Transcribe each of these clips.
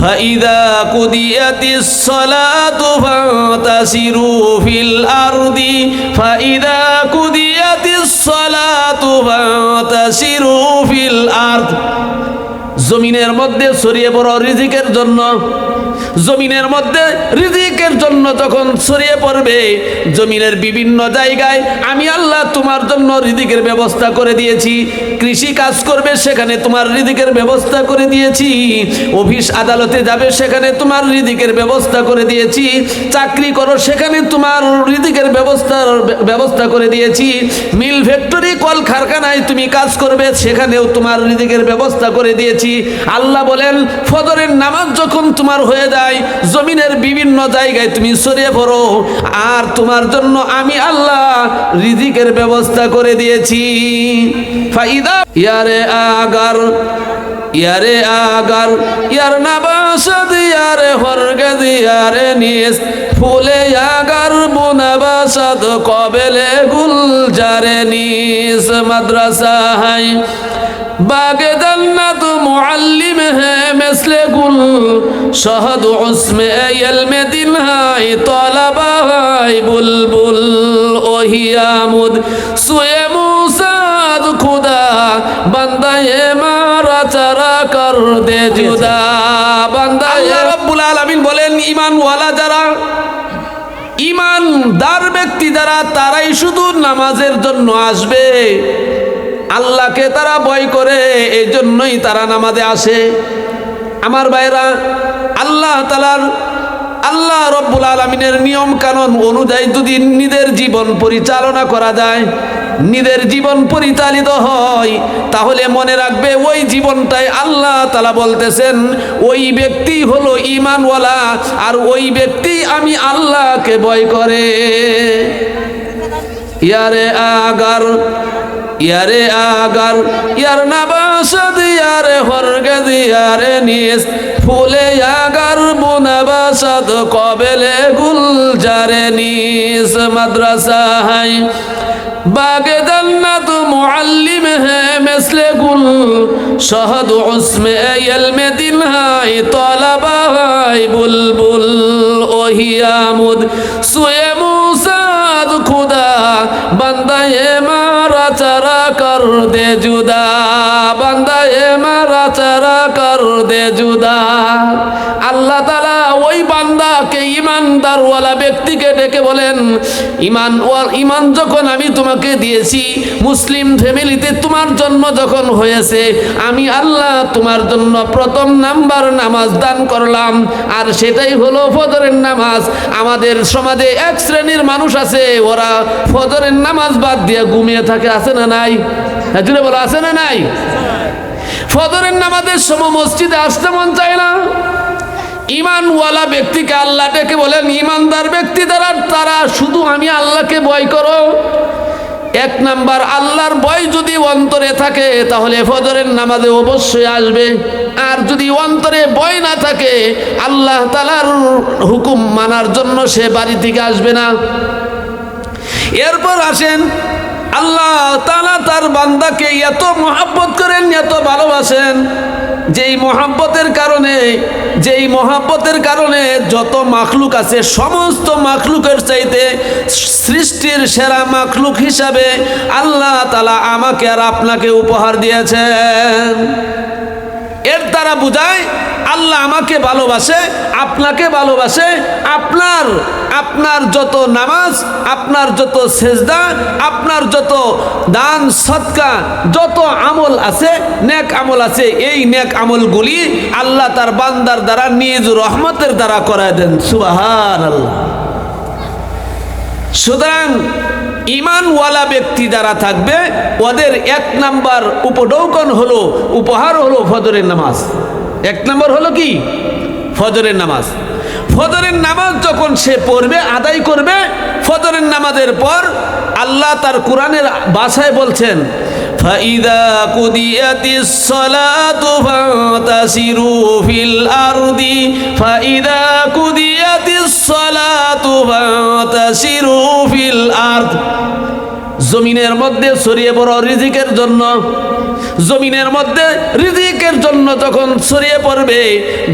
فإذا قضيت الصلاة فانتشروا في الأرض فإذا قضيت الصلاة فانتشروا في الأرض জমিনের মধ্যে ছড়িয়ে পড়ো রিজিকের জন্য জমিনের মধ্যে রিজিকের জন্য যখন ছড়িয়ে পড়বে, জমিনের বিভিন্ন জায়গায় আমি আল্লাহ তোমার জন্য রিজিকের ব্যবস্থা করে দিয়েছি। কৃষি কাজ করবে, সেখানে তোমার রিজিকের ব্যবস্থা করে দিয়েছি। অফিস আদালতে যাবে, সেখানে তোমার রিজিকের ব্যবস্থা করে দিয়েছি। চাকরি করো, সেখানে তোমার রিজিকের ব্যবস্থা ব্যবস্থা করে দিয়েছি। মিল ফ্যাক্টরি কল কারখানায় তুমি কাজ করবে, সেখানেও তোমার রিজিকের ব্যবস্থা করে দিয়েছি। আল্লাহ বলেন, ফজরের নামাজ যখন তোমার হয়ে দেয়, জমিনের বিভিন্ন জায়গায় তুমি সরিয়ে পড়ো। আর তোমার জন্য আমি আল্লাহ রিজিকের ব্যবস্থা করে দিয়েছি। ফাইদা, ইয়ারে আগার ইয়ারে আগার, ইয়ার নাবাসাদ ইয়ারে হরগাদ ইয়ারে নিস ফুলে আগার বুনাবাসাদ কবেলে গুলজারে নিস। মাদ্রাসা হাই বাগে জান্নাত শহদ উসমে এলমেদিন হাই তলাবাই বুলবুল ওহিয়ামুদ। সুয়ে মুসাদ খুদা, বন্দায়ে মারা চারা কর দে জুদা। বন্দায়ে রব্বুল আলামিন বলেন ইমান ওয়ালা যারা ইমানদার ব্যক্তি যারা, তারাই শুধু নামাজের জন্য আসবে। আল্লাহকে তারা ভয় করে এই জন্যই তারা নামাজে আসে। আমার ভাইরা আল্লাহ তালার আল্লাহ রব্বুল আলমিনের নিয়ম কানুন অনুযায়ী যদি নিজের জীবন পরিচালনা করা যায়, নিজের জীবন পরিচালিত হয়, তাহলে মনে রাখবে ওই জীবনটাই আল্লাহ তালা বলতেছেন, ওই ব্যক্তি হলো ইমানওয়ালা আর ওই ব্যক্তি আমি আল্লাহকে ভয় করে। ইয়ারে আগার ইয়ারে আগার, ইয়ার নাবাসদ ইয়ারে হরগে দিয়ারে নিস ফুলে আগার মুনাবাসদ কবেলে গুলজারে নিস মাদ্রাসা হাই। বাগে জান্নাত মুআল্লিম হে মিসলে গুল, শহদ উসমে ইলমে দিন হাই তলাবা হাই বুলবুল ওহিয়ামুদ। সুয়ে মুসাদ খুদা, বান্দায়ে কর দে জুদা বান্দা এ মারা চারা কর দে জুদা। আল্লাহ তালা ওই বান্দাকে, ইমানদারওয়ালা ব্যক্তিকে ডেকে বলেন, ইমান ইমান যখন আমি তোমাকে দিয়েছি, মুসলিম ফ্যামিলিতে তোমার জন্ম যখন হয়েছে, আমি আল্লাহ তোমার জন্য প্রথম নাম্বার নামাজ দান করলাম। আর সেটাই হলো ফজরের নামাজ। আমাদের সমাজে এক শ্রেণির মানুষ আছে, ওরা ফজরের নামাজ বাদ দিয়ে ঘুমিয়ে থাকে, আছে না নাই? হ্যাঁ বলো, আছে না নাই? ফজরের নামাজের সময় মসজিদে আসতে মন চায় না? ইমানওয়ালা ব্যক্তিকে আল্লাহ ডেকে বলেন, ইমানদার ব্যক্তি দ্বারা তারা শুধু আমি আল্লাহকে ভয় করো। এক নাম্বার, আল্লাহর ভয় যদি অন্তরে থাকে, তাহলে ফজরের নামাজে অবশ্যই আসবে। আর যদি অন্তরে ভয় না থাকে, আল্লাহ তালার হুকুম মানার জন্য সে বাড়ি থেকে আসবে না। এরপর আসেন আল্লাহ তালা তার বান্দাকে এত মহাব্বত করেন, এত ভালোবাসেন, যেই মহাব্বতের কারণে, যেই মহাব্বতের কারণে যত মাখলুক আছে, সমস্ত মাখলুকের চাইতে সৃষ্টির সেরা মাখলুক হিসাবে আল্লাহ তালা আমাকে আর আপনাকে উপহার দিয়েছেন। এর দ্বারা বুঝায় আল্লাহ আমাকে ভালোবাসে, আপনাকে ভালোবাসে, আপনার আপনার যত নামাজ, আপনার যত সেজদা, আপনার যত দান, সৎকা, যত আমল আছে, নেক আমল আছে, এই নেক আমলগুলি আল্লাহ তার বান্দার দ্বারা নিজ রহমতের দ্বারা করায় দেন। সুবাহান আল্লাহ সুতরাং ইমানওয়ালা ব্যক্তি যারা থাকবে, ওদের এক নাম্বার উপডৌকন হলো, উপহার হলো ফজরের নামাজ। এক নাম্বার হলো কি ফজরের নামাজ ফজরের নামাজ যখন সে পড়বে আদায় করবে ফজরের নামাজের পর আল্লাহ তার কোরআনের বাসায় বলছেন فإذا قضيت الصلاة فانتشروا في الأرض فإذا قضيت الصلاة فانتشروا في الأرض জমিনের মধ্যে ছড়িয়ে পড়ো রিজিকের জন্য জমিনের মধ্যে রিজিকের জন্য যখন ছড়িয়ে পড়বে,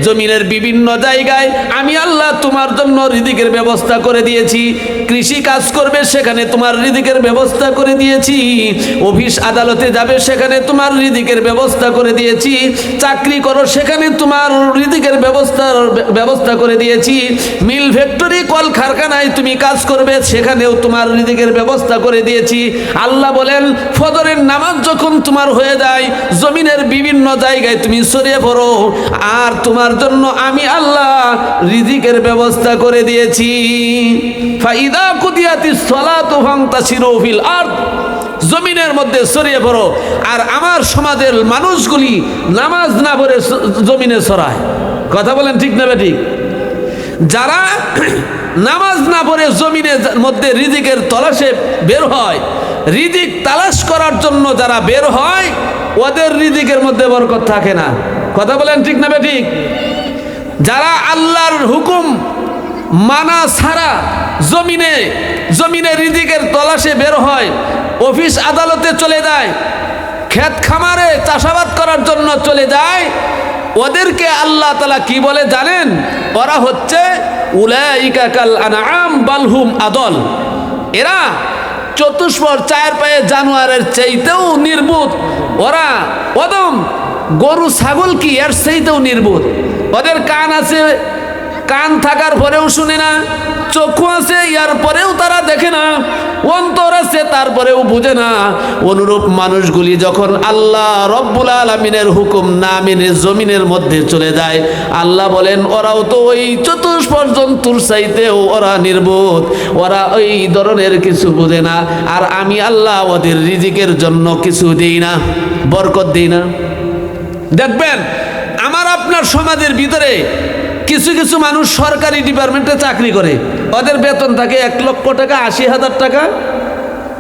জমিনের বিভিন্ন জায়গায় আমি আল্লাহ তোমার জন্য রিজিকের ব্যবস্থা করে দিয়েছি। কৃষি কাজ করবে সেখানে তোমার রিজিকের ব্যবস্থা করে দিয়েছি। অফিস আদালতে যাবে সেখানে তোমার রিজিকের ব্যবস্থা করে দিয়েছি। চাকরি করো সেখানে তোমার রিজিকের ব্যবস্থার ব্যবস্থা করে দিয়েছি। মিল ফ্যাক্টরি কল কারখানায় তুমি কাজ করবে সেখানেও তোমার রিজিকের ব্যবস্থা করে দিয়েছি। আল্লাহ বলেন, ফজরের নামাজ যখন তোমার হয়ে যায় জমিনের বিভিন্ন জায়গায় তুমি সরিয়ে পড়ো। আর তোমার জন্য আমি আল্লাহ রিজিকের ব্যবস্থা করে দিয়েছি। ফাইদা কুদিয়াতি সলাতু ফান্তাসিরু ফিল আরদ। জমিনের মধ্যে ছড়িয়ে পড়ো। আর আমার সমাজের মানুষগুলি নামাজ না পড়ে জমিনে ছড়ায়। কথা বলেন ঠিক না ঠিক যারা নামাজ না পড়ে জমিনের মধ্যে রিজিকের তলাশে বের হয়, রিজিক তালাশ করার জন্য যারা বের হয় ওদের রিজিকের মধ্যে বরকত থাকে না। কথা বলেন ঠিক না ঠিক যারা আল্লাহর হুকুম মানা ছাড়া জমিনে জমিনে রিজিকের তলাশে বের হয়, অফিস আদালতে চলে যায়, ক্ষেত খামারে চাষাবাদ করার জন্য চলে যায়, ওদেরকে আল্লাহ তালা কি বলে জানেন? ওরা হচ্ছে বালহুম আদল। এরা চতুষ্পর চায়ের পায়ে জানোয়ারের চাইতেও নির্বুত ওরা অদম গরু, ছাগল কি? এর চাইতেও নির্বোধ। ওদের কান আছে, কান থাকার পরেও শুনে না, চক্ষু আছে, ইয়ার পরেও তারা দেখে না, অন্তর আছে তারপরেও বুঝে না। অনুরূপ মানুষগুলি যখন আল্লাহ রব্বুল আলমিনের হুকুম না মেনে জমিনের মধ্যে চলে যায়, আল্লাহ বলেন, ওরাও তো ওই চতুষ্পর জন্তুর চাইতেও ওরা নির্বোধ। ওরা ওই ধরনের কিছু বুঝে না। আর আমি আল্লাহ ওদের রিজিকের জন্য কিছু দিই না। বরকত দিই না। দেখবেন, আমার আপনার সমাজের ভিতরে কিছু কিছু মানুষ সরকারি ডিপার্টমেন্টে চাকরি করে। ওদের বেতন থাকে এক লক্ষ টাকা, আশি হাজার টাকা।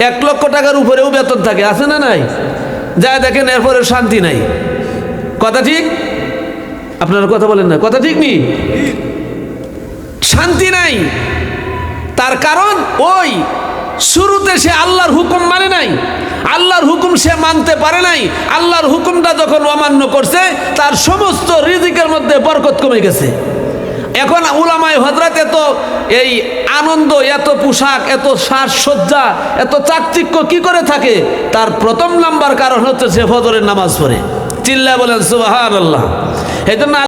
এক লক্ষ টাকার উপরেও বেতন থাকে, আছে না নাই? যা দেখেন, এরপরে শান্তি নাই। কথা ঠিক? আপনারা কথা বলেন না, কথা ঠিক নি? শান্তি নাই। তার কারণ ওই শুরুতে সে আল্লাহর হুকুম মানে নাই। আল্লাহর হুকুম সে মানতে পারে নাই। আল্লাহর হুকুমটা যখন অমান্য করছে, তার সমস্ত রিজিকের মধ্যে বরকত কমে গেছে। এখন উলামায় হজরত এত এই আনন্দ, এত পোশাক, এত সাজসজ্জা, এত চাকচিক্য কি করে থাকে? তার প্রথম নাম্বার কারণ হচ্ছে সে ফজরের নামাজ পড়ে। চিল্লা বলেন সুবাহ আল্লাহ এই জন্য